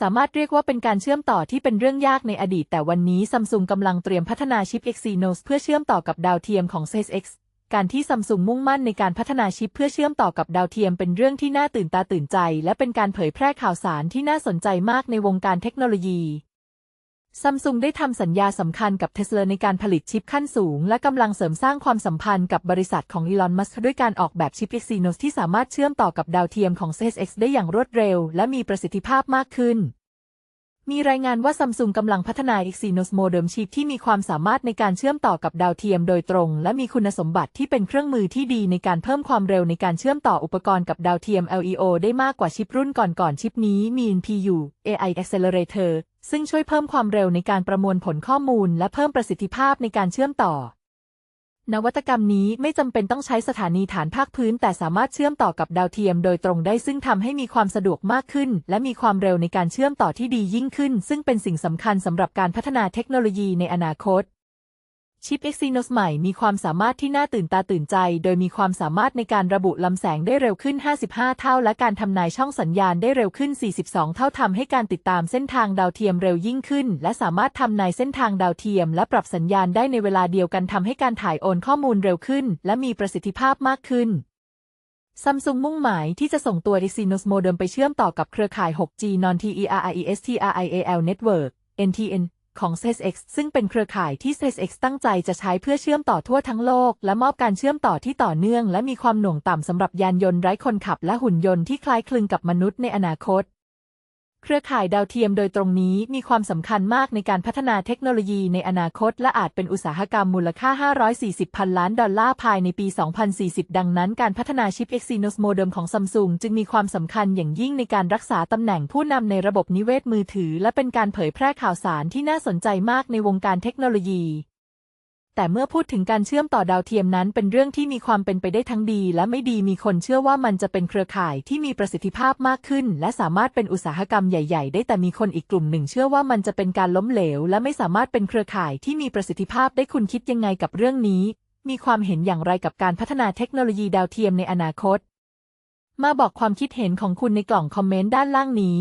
สามารถเรียกว่าเป็นการเชื่อมต่อที่เป็นเรื่องยากในอดีต แต่วันนี้ซัมซุงกำลังเตรียมพัฒนาชิป Exynos เพื่อเชื่อมต่อกับดาวเทียมของ SpaceX การที่ซัมซุงมุ่งมั่นในการพัฒนาชิปเพื่อเชื่อมต่อกับดาวเทียมเป็นเรื่องที่น่าตื่นตาตื่นใจ และเป็นการเผยแพร่ข่าวสารที่น่าสนใจมากในวงการเทคโนโลยี ซัมซุงได้ทำสัญญาสำคัญกับเทสลาในการผลิตชิปขั้นสูง และกำลังเสริมสร้างความสัมพันธ์กับบริษัทของอีลอน มัสก์ด้วยการออกแบบชิป Exynos ที่สามารถเชื่อมต่อกับดาวเทียมของ SpaceX ได้อย่างรวดเร็ว และมีประสิทธิภาพมากขึ้น มีรายงานว่าซัมซุงกำลังพัฒนา Exynos Modem Chip ที่มีความสามารถในการเชื่อมต่อกับดาวเทียมโดยตรง และมีคุณสมบัติที่เป็นเครื่องมือที่ดีในการเพิ่มความเร็วในการเชื่อมต่ออุปกรณ์กับดาวเทียม LEO ได้มากกว่าชิปรุ่นก่อนๆชิปนี้มี NPU AI Accelerator ซึ่งช่วยเพิ่มความเร็วในการประมวลผลข้อมูล และเพิ่มประสิทธิภาพในการเชื่อมต่อ นวัตกรรมนี้ไม่จำเป็นต้องใช้สถานีฐานภาคพื้น แต่สามารถเชื่อมต่อกับดาวเทียมโดยตรงได้ซึ่งทำให้มีความสะดวกมากขึ้น และมีความเร็วในการเชื่อมต่อที่ดียิ่งขึ้น ซึ่งเป็นสิ่งสำคัญสำหรับการพัฒนาเทคโนโลยีในอนาคต ชิป Exynos ใหม่มีความสามารถที่น่าตื่นตาตื่นใจ โดยมีความสามารถในการระบุลำแสงได้เร็วขึ้น 55 เท่า และการทำนายช่องสัญญาณได้เร็วขึ้น 42 เท่าทำให้การติดตามเส้นทางดาวเทียมเร็วยิ่งขึ้น และสามารถทำนายเส้นทางดาวเทียม และปรับสัญญาณได้ในเวลาเดียวกันทำให้การถ่ายโอนข้อมูลเร็วขึ้น และมีประสิทธิภาพมากขึ้นซัมซุงมุ่งหมายที่จะส่งตัว Exynos Modem ไปเชื่อมต่อกับเครือข่าย 6G Non-TERIESTRIAL Network NTN ของ SpaceX ซึ่งเป็นเครือข่ายที่ SpaceX ตั้งใจจะใช้เพื่อเชื่อมต่อทั่วทั้งโลก และมอบการเชื่อมต่อที่ต่อเนื่อง และมีความหน่วงต่ำสำหรับยานยนต์ไร้คนขับและหุ่นยนต์ที่คล้ายคลึงกับมนุษย์ในอนาคต เครือข่ายดาวเทียมโดยตรงนี้มีความสำคัญมากในการพัฒนาเทคโนโลยีในอนาคต และอาจเป็นอุตสาหกรรมมูลค่า 540 พันล้านดอลลาร์ภายในปี 2040 ดังนั้นการพัฒนาชิป Exynos Modem ของซัมซุงจึงมีความสำคัญอย่างยิ่งในการรักษาตำแหน่งผู้นำในระบบนิเวศมือถือ และเป็นการเผยแพร่ข่าวสารที่น่าสนใจมากในวงการเทคโนโลยี แต่เมื่อพูดถึงการเชื่อมต่อดาวเทียมนั้นเป็นเรื่องที่มีความเป็นไปได้ทั้งดี และไม่ดีมีคนเชื่อว่ามันจะเป็นเครือข่ายที่มีประสิทธิภาพมากขึ้น และสามารถเป็นอุตสาหกรรมใหญ่ ๆ ได้แต่มีคนอีกกลุ่มหนึ่งเชื่อว่ามันจะเป็นการล้มเหลว และไม่สามารถเป็นเครือข่ายที่มีประสิทธิภาพได้คุณคิดยังไงกับเรื่องนี้ มีความเห็นอย่างไรกับการพัฒนาเทคโนโลยีดาวเทียมในอนาคต มาบอกความคิดเห็นของคุณในกล่องคอมเมนต์ด้านล่างนี้